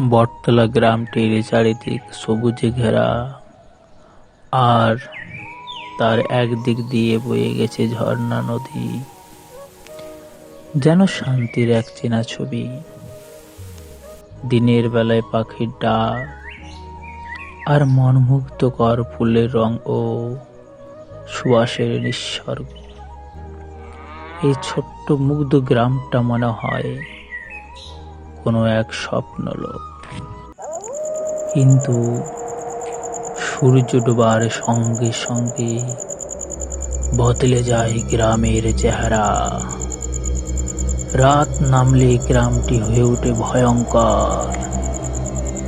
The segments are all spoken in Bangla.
বটতলা গ্রামটির চারিদিক সবুজে ঘেরা। আর তার একদিক দিয়ে বয়ে গেছে ঝর্ণা নদী। যেন শান্তির এক চেনা ছবি। দিনের বেলায় পাখির ডাক। আর মনমুগ্ধকর ফুলের রং ও সুবাসের নিঃসর্গ এই ছোট্ট মুগ্ধ গ্রামটা মনে হয় কোনো এক স্বপ্ন লোক। কিন্তু সূর্য ডোবার সঙ্গে সঙ্গে বদলে যায় গ্রামের চেহারা। রাত নামলে গ্রামটি হয়ে ওঠে ভয়ঙ্কর।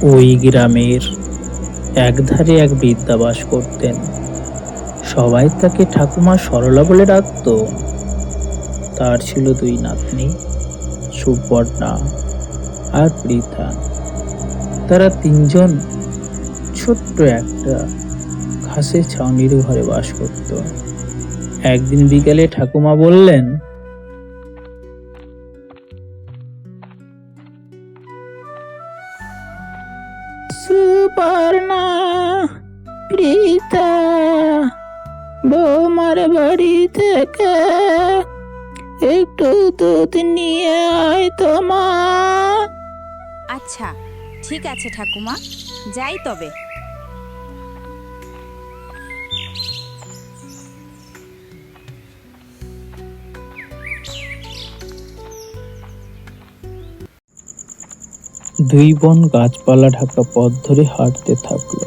ওই গ্রামের একধারে এক বৃদ্ধা বাস করতেন। সবাই তাকে ঠাকুমা সরলা বলে ডাকত। তার ছিল দুই নাতনি, সুবর্ণা আর পৃথা। তারা তিনজন ছোট্ট একটা ঘাসের ছাউনির ঘরে বাস করত। একদিন বিকেলে ঠাকুমা বললেন সুবর্ণা পৃথা, বৌমার বাড়ি থেকে একটু দুধ নিয়ে আয় তোমা আচ্ছা ঠিক আছে ঠাকুমা, যাই তবে। দুই বোন গাছপালা ঢাকা পথ ধরে হাঁটতে থাকল।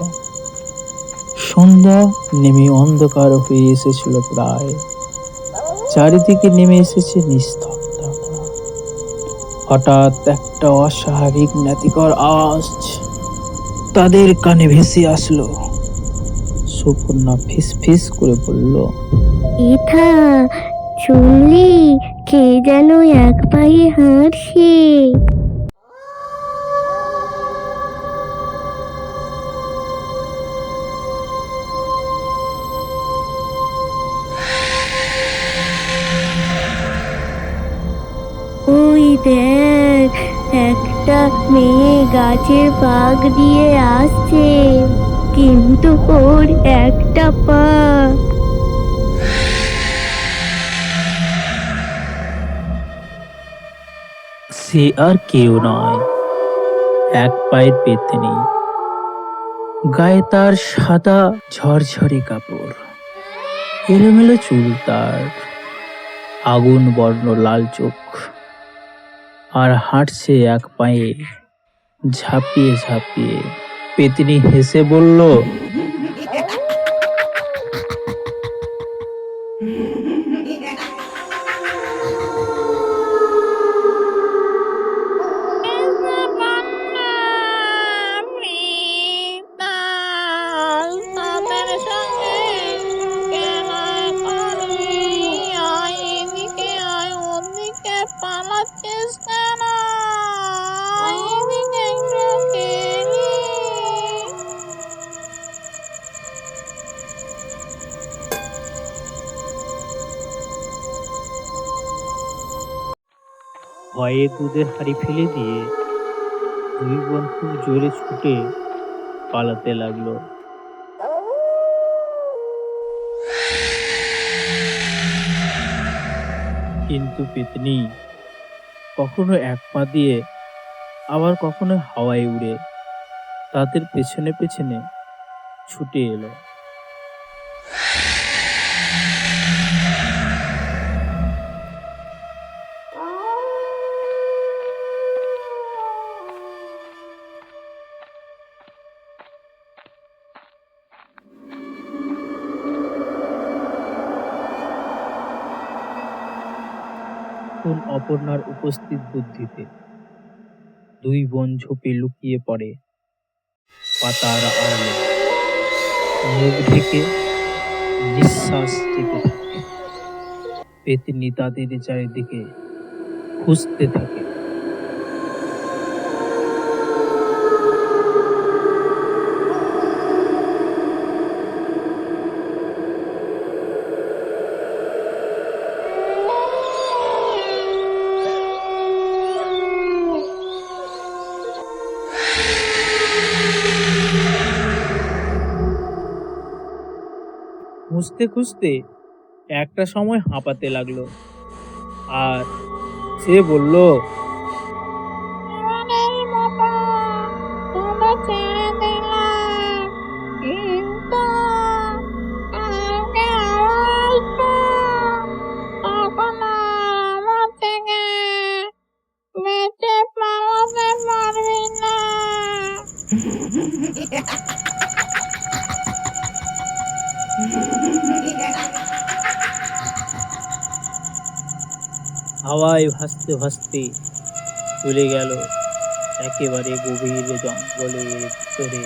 সন্ধ্যা নেমে অন্ধকার হয়ে এসেছিল প্রায়। চারিদিকে নেমে এসেছে নিস্তব্ধতা হঠাৎ একটা অস্বাভাবিক ন্যাতিকর আওয়াজ তাদের কানে ভেসে আসলো। সুপর্ণা ফিস ফিস করে বলল, ইথা চুলি কে যেন এক পায়ে হাঁটছে। একটা মেয়ে গাছের পাক দিয়ে আসছে, কিন্তু ওর একটা পা। সে আর কেউ নয়, এক পায়ের পেতনি গায়ে তার সাদা ঝরঝরে কাপড়, এলোমেলো চুল তার, আগুন বর্ণ লাল চোখ। আর হাঁটছে এক পায়ে। ঝাঁপিয়ে ঝাঁপিয়ে। পেতনি হেসে বলল দুধের হাড়ি ফেলে দিয়ে দুই বোন খুব জোরে ছুটে পালাতে লাগল। কিন্তু পেতনি, কখনো এক পা দিয়ে আবার কখনো হাওয়ায় উড়ে তাদের পেছনে পেছনে ছুটে এলো। কোন অপর্ণার উপস্থিত বুদ্ধিতে দুই বোন ঝোপে লুকিয়ে পড়ে পাতার আড়ালে। মুখ ঢেকে নিঃশ্বাস চেপে থাকে। পেতনি তাদের চারিদিকে খুঁজতে থাকে। খুঁজতে খুঁজতে একটা সময় হাঁপাতে লাগল। আর সে বলল হাওয়ায় ভাসতে ভাসতে চলে গেল একেবারে গভীর জঙ্গলের ভিতরে।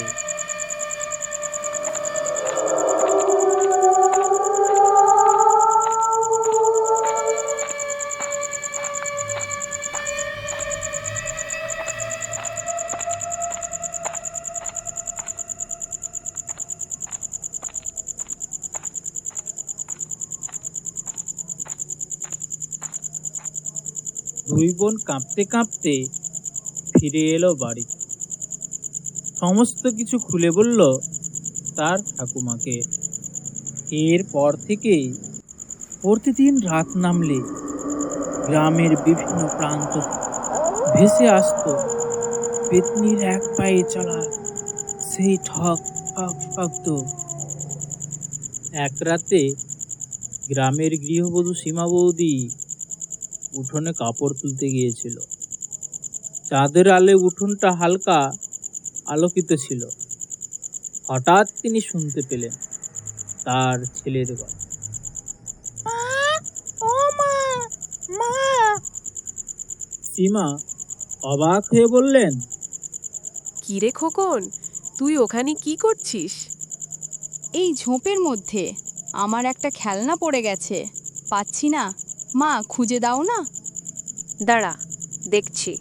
দুই বোন কাঁপতে কাঁপতে ফিরে এলো বাড়ি। সমস্ত কিছু খুলে বলল তার ঠাকুমাকে। এরপর থেকেই প্রতিদিন রাত নামলে গ্রামের বিভিন্ন প্রান্ত ভেসে আসতো পেতনির এক পায়ে চলা সেই ঠক ঠক শব্দ। এক রাতে গ্রামের গৃহবধূ সীমা বৌদি উঠোনে কাপড় তুলতে গিয়েছিল। চাঁদের আলে উঠোনটা হালকা আলোকিত ছিল। হঠাৎ তিনি শুনতে পেলেন তার ছেলের গলা মা মা। সীমা অবাক হয়ে বললেন কি রে খোকন তুই ওখানে কি করছিস? এই ঝোপের মধ্যে। আমার একটা খেলনা পড়ে গেছে। পাচ্ছি না। মা খুঁজে দাও না। দাঁড়া দেখছি।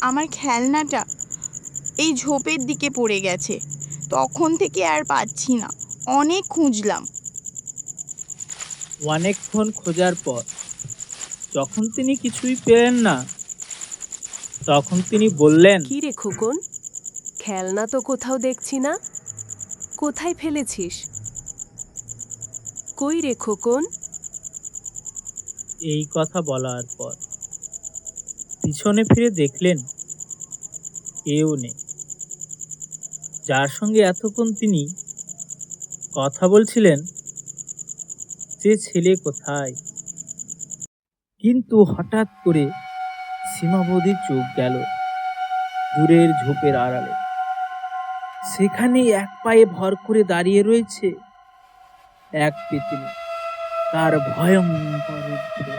আমার খেলনাটা এই ঝোপের দিকে পড়ে গেছে। তখন থেকে আর পাচ্ছি না। অনেক খুঁজলাম। অনেকক্ষণ খোঁজার পর যখন তিনি কিছুই পেলেন না তখন তিনি বললেন কি রে খোকন? খেলনা তো কোথাও দেখছি না। কোথায় ফেলেছিস? কই রে খোকন? এই কথা বলার পর পিছনে ফিরে দেখলেন কেউ নেই। যার সঙ্গে এতক্ষণ তিনি কথা বলছিলেন যে ছেলে কোথায়? কিন্তু হঠাৎ করে সীমাবধির চোখ গেল দূরের ঝোপের আড়ালে। সেখানে এক পায়ে ভর করে দাঁড়িয়ে রয়েছে এক পেতনি। তার ভয়ঙ্কর রূপে।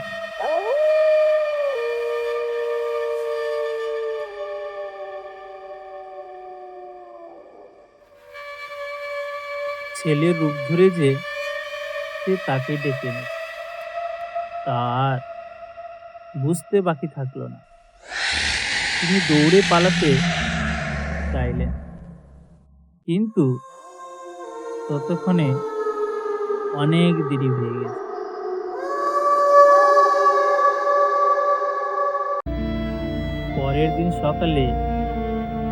ছেলের রূপ ধরে যে সে তাকে ডেকে তার বুঝতে বাকি থাকল না। তিনি দৌড়ে পালাতে চাইলেন কিন্তু ততক্ষণে অনেক দেরি হয়ে গেছে। পরের দিন সকালে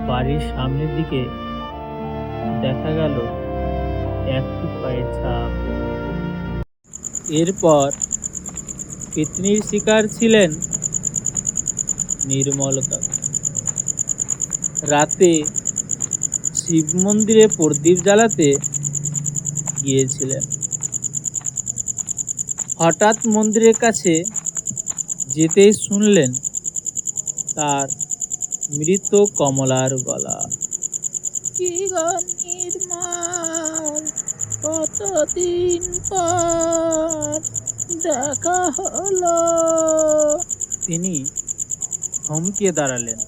বাড়ির সামনের দিকে দেখা গেল একটি পায়ের ছাপ। এরপর পেতনির শিকার ছিলেন নির্মল কাকু রাতে শিব মন্দিরে প্রদীপ জ্বালাতে গিয়েছিলেন। হঠাৎ মন্দিরের কাছে যেতেই শুনলেন তার মৃত কমলার গলা। কতদিন পর দেখা হলো? তিনি থমকে দাঁড়ালেন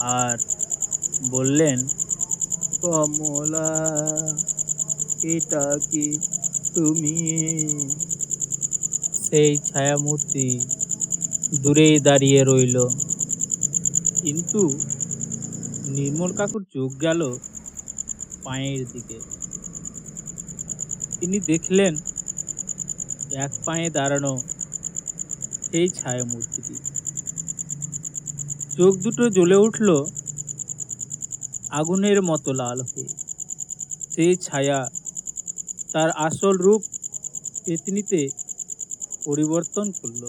আর বললেন কমলা এটা কি তুমি? সেই ছায়ামূর্তি দূরেই দাঁড়িয়ে রইল। কিন্তু নির্মল কাকুর চোখ গেল পায়ের দিকে। তিনি দেখলেন এক পায়ে দাঁড়ানো সেই ছায়ামূর্তিটি। চোখ দুটো জ্বলে উঠল আগুনের মতো লাল হয়ে। সেই ছায়া তার আসল রূপ পেতনিতে পরিবর্তন করল।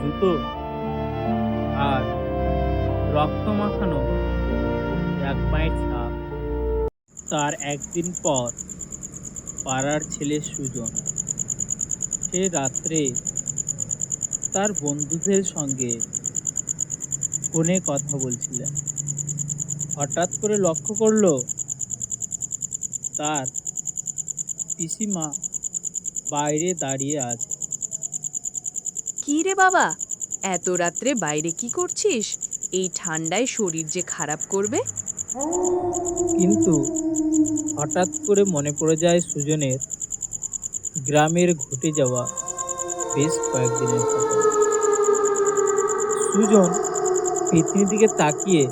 জুতো আর রক্ত মাখানো এক পায়ের ছাপ। তার একদিন পর পাড়ার ছেলে সুজন, সে রাত্রে তার বন্ধুদের সঙ্গে ফোনে কথা বলছিলেন। হঠাৎ করে লক্ষ্য করল তার পিসিমা বাইরে দাঁড়িয়ে আছে। কি রে বাবা? এত রাত্রে বাইরে কি করছিস? এই ঠান্ডায় শরীর যে খারাপ করবে? কিন্তু হঠাৎ করে মনে পড়ে যায় সুজনের গ্রামের ঘটে যাওয়া বেশ কয়েকদিনের কথা। সুজন পৃথিবীর দিকে তাকিয়ে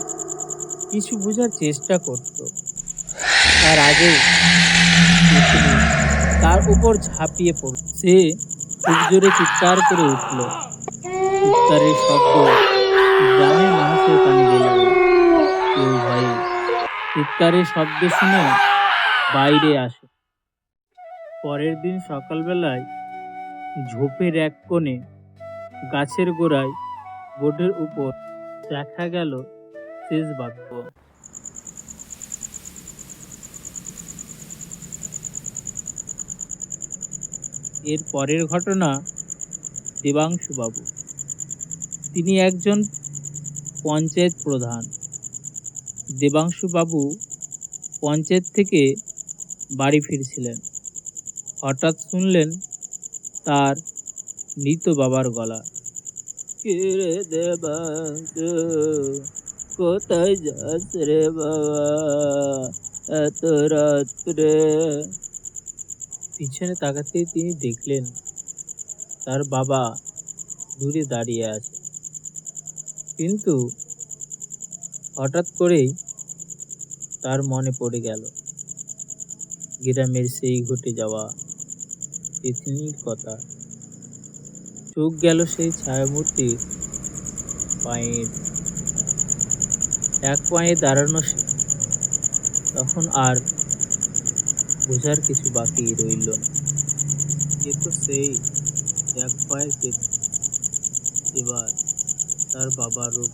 কিছু বোঝার চেষ্টা করত। তার আগে তার উপর ঝাঁপিয়ে পড়ল সে খুব জোরে চিৎকার করে উঠল। চিৎকারের শব্দ গ্রামের মানুষের কানে গেল। কেউ ভয়ে চিৎকারের শব্দ শুনে বাইরে আসে। পরের দিন সকালবেলায় ঝোপের এক কোণে গাছের গোড়ায় বোর্ডের উপর দেখা গেল, শেষ বাক্য। এর পরের ঘটনা দেবাংশু বাবু। তিনি একজন পঞ্চায়েত প্রধান। দেবাংশু বাবু পঞ্চায়েত থেকে বাড়ি ফিরছিলেন। হঠাৎ শুনলেন তার মৃত বাবার গলা। কে রে দেবাংশু? কোথায় যাস রে বাবা? এত রাত্রে পিছনে তাকাতেই তিনি দেখলেন তার বাবা দূরে দাঁড়িয়ে আছে। কিন্তু হঠাৎ করেই তার মনে পড়ে গেল, গ্রামের সেই ঘটে যাওয়া পৃথিবীর কথা। চোখ গেল সেই ছায়ামূর্তির পায়ের। এক পায়ে দাঁড়ানো সে, তখন আর বোঝার কিছু বাকি রইল না। এ তো সেই এক পায়ে এবার তার বাবার রূপ।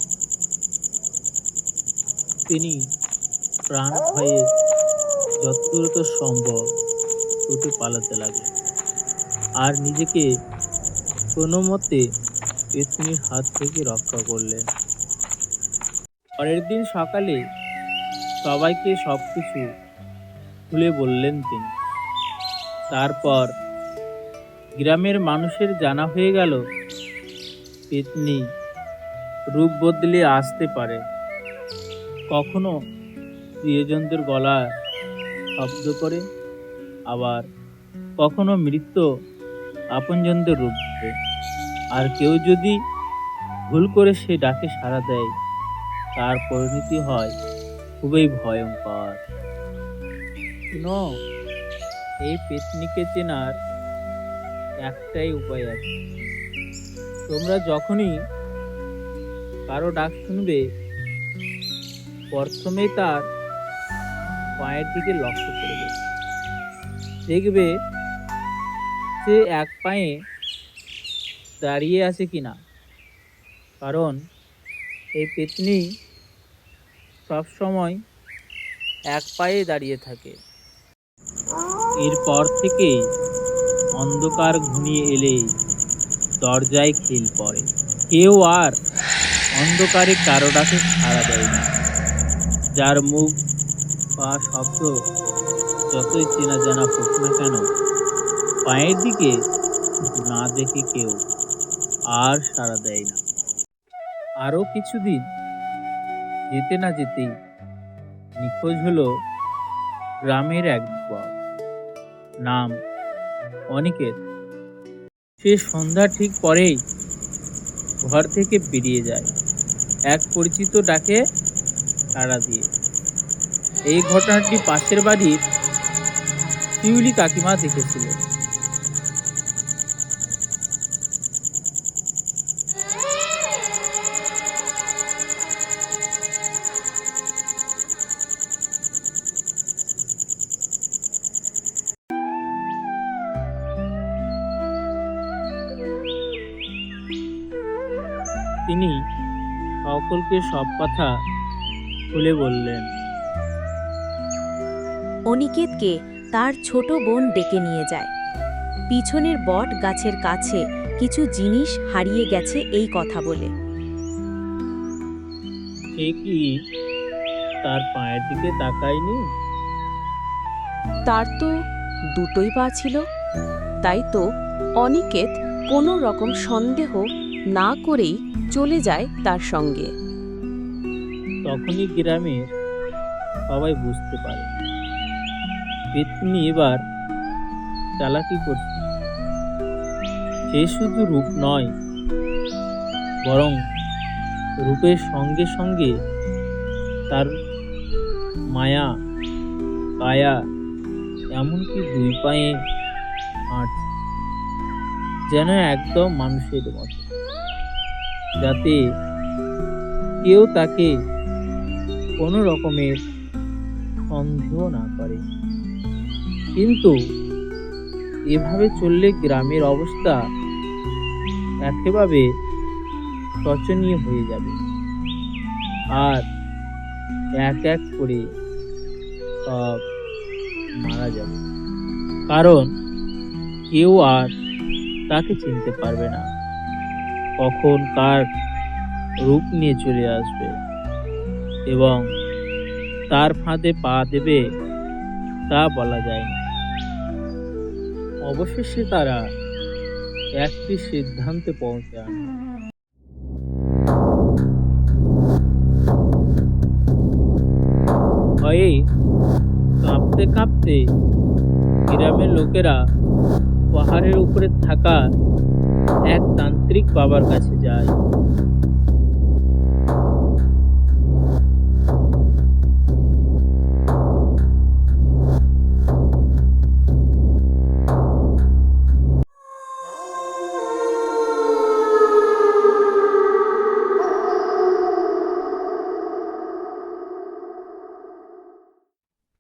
তিনি প্রাণ ভয়ে যতদূরত সম্ভব ছুটে পালাতে লাগলেন। আর নিজেকে কোনো মতে পেতনির হাত থেকে রক্ষা করলেন। পরের দিন সকালে সবাইকে সব কিছু খুলে বললেন তিনি। তারপর গ্রামের মানুষের জানা হয়ে গেল, পেতনি রূপ বদলে আসতে পারে। কখনো প্রিয়জনদের গলা শব্দ করে, আবার কখনো মৃত্য আপনজনদের রূপ ধরে। আর কেউ যদি ভুল করে সে ডাকে সাড়া দেয়, তার পরিণতি হয় খুবই ভয়ঙ্কর। শুনো এই পেতনিকে চেনার একটাই উপায় আছে। তোমরা যখনই কারও ডাক শুনবে প্রথমেই তার পায়ের দিকে লক্ষ্য করবে। দেখবে সে এক পায়ে দাঁড়িয়ে আছে কিনা। কারণ এই পেতনি সবসময় এক পায়ে দাঁড়িয়ে থাকে। এরপর থেকে অন্ধকার ঘনিয়ে এলে দরজায় খিল পড়ে। কেউ আর অন্ধকারে কারও ডাকে সাড়া দেয় না। যার মুখ বা শব্দ যতই চেনা জানা হোক না কেন, পায়ের দিকে না দেখে কেউ আর সাড়া দেয় না। আরও কিছুদিন যেতে না যেতেই নিখোঁজ হলো গ্রামের এক যুবক নাম অনিকেত। সে সন্ধ্যা ঠিক পরেই ঘর থেকে বেরিয়ে যায়। এক পরিচিত ডাকে তাড়া দিয়ে। এই ঘটনাটি পাশের বাড়ির শিউলি কাকিমা দেখেছিল তিনি সকলকে সব কথা খুলে বললেন। অনিকেতকে তার ছোট বোন ডেকে নিয়ে যায়। পিছনের বট গাছের কাছে কিছু জিনিস হারিয়ে গেছে এই কথা বলে। সে কি তার পায়ের দিকে তাকায়নি? তার তো দুটোই পা ছিল। তাই তো অনিকেত কোনো রকম সন্দেহ না করেই চলে যায় তার সঙ্গে। তখনই গ্রামের সবাই বুঝতে পারে। পেতনি এবার চালাকি করছে। সে শুধু রূপ নয়, বরং রূপের সঙ্গে সঙ্গে তার মায়া, কায়া, এমনকি দুই পায়ে হাঁটছে, যেন একদম মানুষের মতো। যাতে কেউ তাকে কোনো রকমের সন্দেহ না করে। কিন্তু এভাবে চললে গ্রামের অবস্থা একেভাবে শোচনীয় হয়ে যাবে। আর এক এক করে সব মারা যাবে। কারণ কেউ আর তাকে চিনতে পারবে না। কখন কার রূপ নিয়ে চলে আসবে এবং তার ফাঁদে পা দেবে তা বলা যায় না। অবশেষে তারা একটি সিদ্ধান্তে পৌঁছান ভয়ে কাঁপতে কাঁপতে গ্রামের লোকেরা পাহাড়ের উপরে থাকা এক তান্ত্রিক বাবার কাছে যায়।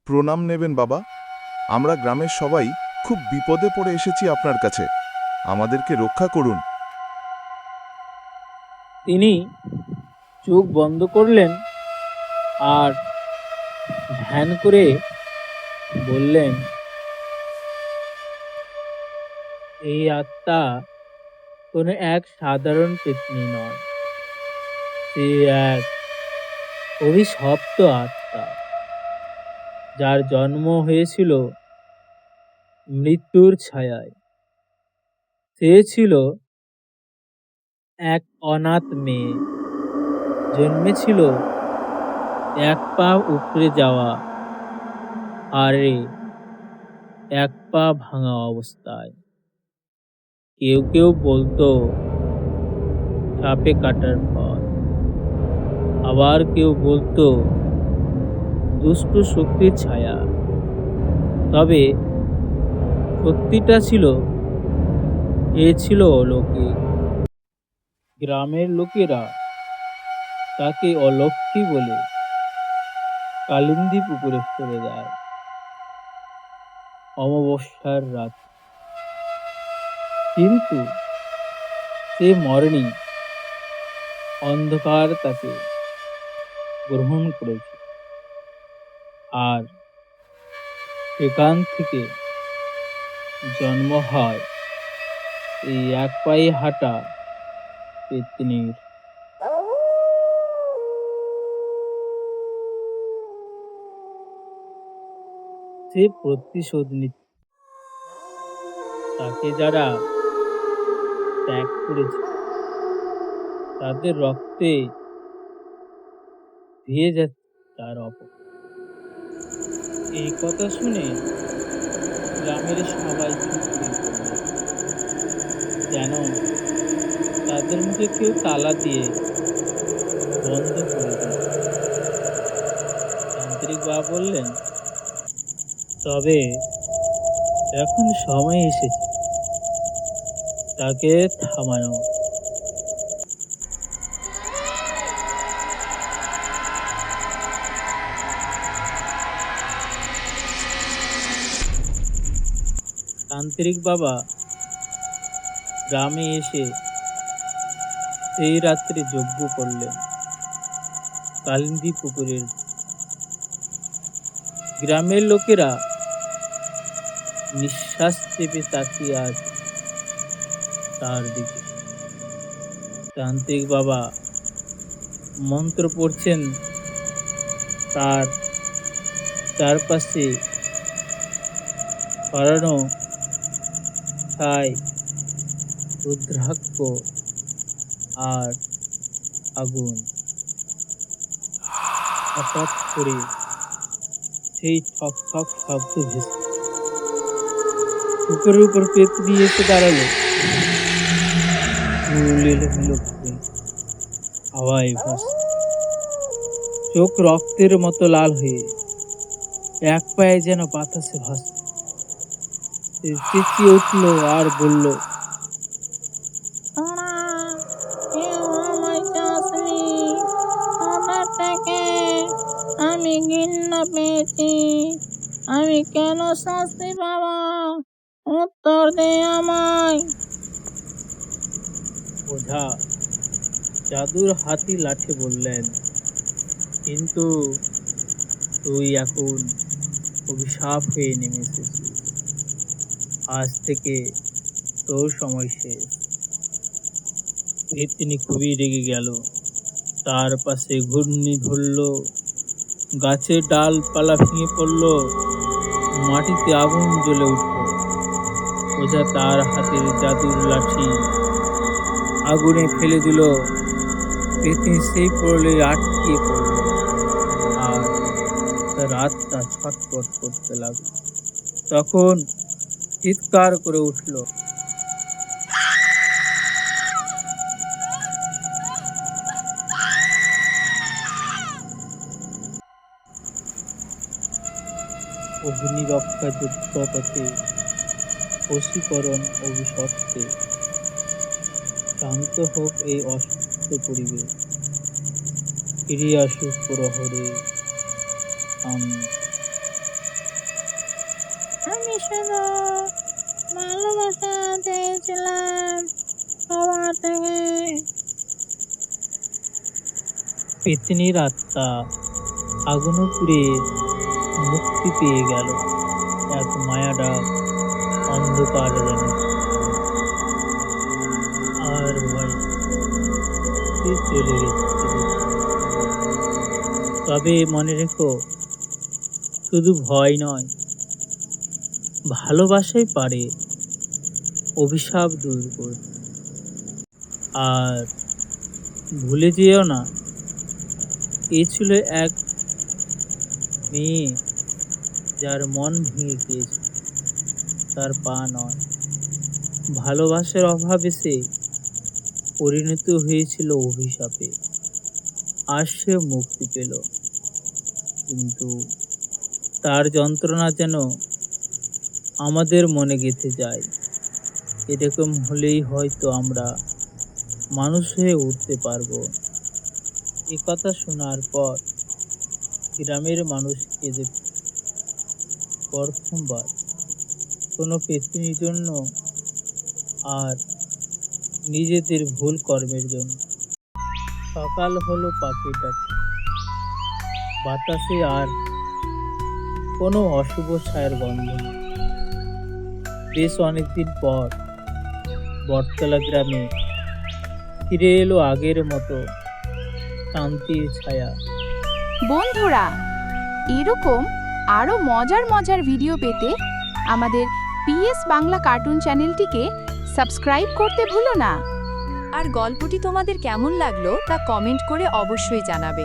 প্রণাম নেবেন বাবা। আমরা গ্রামের সবাই খুব বিপদে পড়ে এসেছি আপনার কাছে। আমাদেরকে রক্ষা করুন। তিনি চোখ বন্ধ করলেন আর ধ্যান করে বললেন, এই আত্মা কোনো এক সাধারণ পেতনি নয়। সে এক অভিশপ্ত আত্মা, যার জন্ম হয়েছিল মৃত্যুর ছায়ায়। সে ছিল এক অনাথ মেয়ে। জন্মেছিল এক পা উপরে যাওয়া আরে এক পা ভাঙা অবস্থায়। কেউ কেউ বলতো, সাপে কাটার ফল আবার কেউ বলতো, দুষ্ট শক্তির ছায়া। তবে সত্যিটা ছিল এ ছিল অলৌকিক গ্রামের লোকেরা তাকে অলক্ষী বলে কালিন্দী পুকুরে ফেলে দেয়। অমাবস্যার রাত। কিন্তু সে মরেনি। অন্ধকার তাকে গ্রহণ করেছে। আর সেখান থেকে জন্ম হয় এই এক পায়ে হাঁটা পেতনির। সে প্রতিশোধ নিচ্ছে তাকে যারা ত্যাগ করেছে, তাদের রক্তে ধুয়ে যাচ্ছে তার অপ এই কথা শুনে গ্রামের সবাই যেন তাদের মুখে কেউ তালা দিয়ে বন্ধ করে তান্ত্রিক বাবা বললেন, তবে এখন সময় এসেছে। তাকে থামানো। তান্ত্রিক বাবা গ্রামে এসে সেই রাত্রে যজ্ঞ করলেন। কালিন্দী পুকুরের গ্রামের লোকেরা নিঃশ্বাস চেপে তাকিয়ে আছে তার দিকে। তান্ত্রিক বাবা মন্ত্র পড়ছেন, তার চারপাশে ছড়ানো ছাই রুদ্রাক্ষ আর আগুন হঠাৎ করে সেই ঠক ঠক শব্দ ভেসে পুকুরের উপর পেতনি এসে দাঁড়াল। হাওয়ায় ভাসছে চোখ রক্তের মতো লাল হয়ে, এক পায়ে যেন বাতাসে ভাসছে চেঁচিয়ে উঠল আর বলল পাবো উত্তর দে আমায়। ওঝা, জাদুর হাতি লাঠি বললেন, কিন্তু তুই এখন অভিশাপ হয়ে নেমে এসেছিস আজ থেকে তোর সময় শেষ। তিনি খুবই রেগে গেল। তার পাশে ঘূর্ণি ধরল, গাছের ডালপালা ভেঙে পড়ল। মাটিতে আগুন জ্বলে উঠল। ওজা তার হাতের জাদুর লাঠি আগুনে ফেলে দিল। পেতিন সেই পড়লে আটকে পড়ল। আর তার রাতটা ছটফট করতে লাগল। তখন চিৎকার করে উঠল। অগ্নি রক্ষা যুদ্ধ পথে বশীকরণ অভিশপ্তে শান্ত হোক এই অসুস্থ পরিবেশ। ফিরে আসুক প্রহরে। আমি আমি শুধু ভালোবাসা চেয়েছিলাম সবার থেকে। পেতনির আত্মা আগুনে পুড়ে মুক্তি পেয়ে গেল। এক মায়াডা অন্ধকার যেন। আর সে চলে গেছে। তবে মনে রেখো, শুধু ভয় নয়, ভালোবাসাই পারে অভিশাপ দূর করতে। আর ভুলে যেও না, এ ছিল এক মেয়ে যার মন ভেঙে গিয়েছে, তার পা নয়। ভালোবাসার অভাবে সে পরিণত হয়েছিল অভিশাপে, আর সে মুক্তি পেল। কিন্তু তার যন্ত্রণা যেন আমাদের মনে গেঁথে যায়। এরকম হলেই হয়তো আমরা মানুষ হয়ে উঠতে পারব। এ কথা শোনার পর গ্রামের মানুষ কেঁদে প্রথমবার কোনো পেতনির জন্য আর নিজেদের ভুল কর্মের জন্য। সকাল হলো পাখি ডাকে বাতাসে আর কোনো অশুভ ছায়ের গন্ধ নেই। বেশ অনেকদিন পর বটতলা গ্রামে ফিরে এলো আগের মতো শান্তির ছায়া। বন্ধুরা, এরকম আরও মজার মজার ভিডিও পেতে আমাদের পিএস বাংলা কার্টুন চ্যানেলটিকে সাবস্ক্রাইব করতে ভুলো না। আর গল্পটি তোমাদের কেমন লাগল তা কমেন্ট করে অবশ্যই জানাবে।